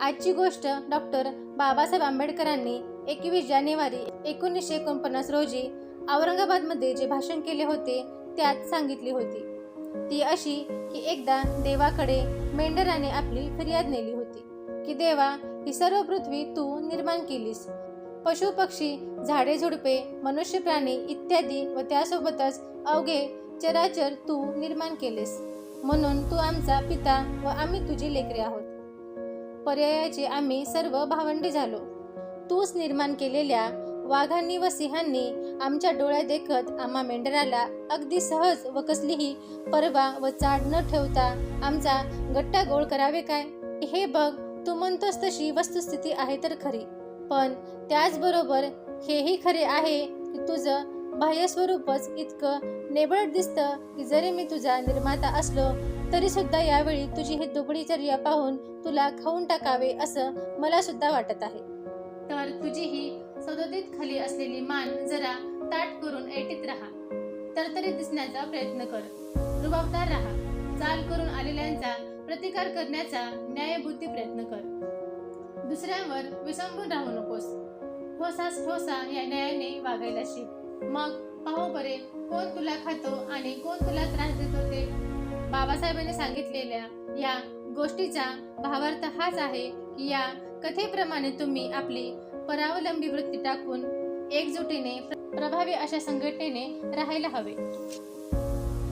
आजची गोष्ट डॉक्टर बाबासाहेब आंबेडकरांनी एकवीस जानेवारी एकोणीसशे एकोणपन्नास रोजी औरंगाबादमध्ये जे भाषण केले होते त्यात सांगितली होती. ती अशी की एकदा देवाकडे मेंढराने आपली फिर्याद नेली होती की देवा ही सर्व पृथ्वी तू निर्माण केलीस. पशु पक्षी झाडे झुडपे मनुष्य प्राणी इत्यादी व त्यासोबतच अवघे चराचर तू निर्माण केलेस. म्हणून तू आमचा पिता व आम्ही तुझी लेकरे आहोत. पर्यायाचे आम्ही सर्व भावंडे झालो. तूच निर्माण केलेल्या वाघांनी व सिंहांनी आमच्या डोळ्या देखत आम्हा मेंढराला अगदी सहज व कसलीही परवा व चाड न ठेवता आमचा गट्टा गोळ करावे काय? हे बघ तू म्हणतोस तशी वस्तुस्थिती आहे तर खरी. पण त्याचबरोबर हेही खरे आहे की तुझं बाह्यस्वरूपच इतकं नेबळ दिसतं की जरी मी तुझा निर्माता असलो तरी सुद्धा यावेळी तुझी ही दुबळी चर्या पाहून तुला खाऊन टाकावे असं मला सुद्धा वाटत आहे. तर तुझी ही सदोदित खाली असलेली मान जरा ताट करून ऐटीत राहा. तरतरी दिसण्याचा प्रयत्न कर. रुबाबदार राहा. चाल करून आलेल्यांचा प्रतिकार करण्याचा न्यायबुद्धी प्रयत्न कर. दुसऱ्यावर विसंबून राहू नकोस. ठोसास ठोसा या न्यायाने वागायला शिक. मग पाहू बरे कोण तुला खातो आणि कोण तुला त्रास देतो ते बाबासाहेबांनी सांगितलेल्या या गोष्टीचा भावार्थ हाच आहे की या कथेप्रमाणे तुम्ही आपली परावलंबी वृत्ती टाकून एकजुटीने प्रभावी अशा संघटनेने राहायला हवे.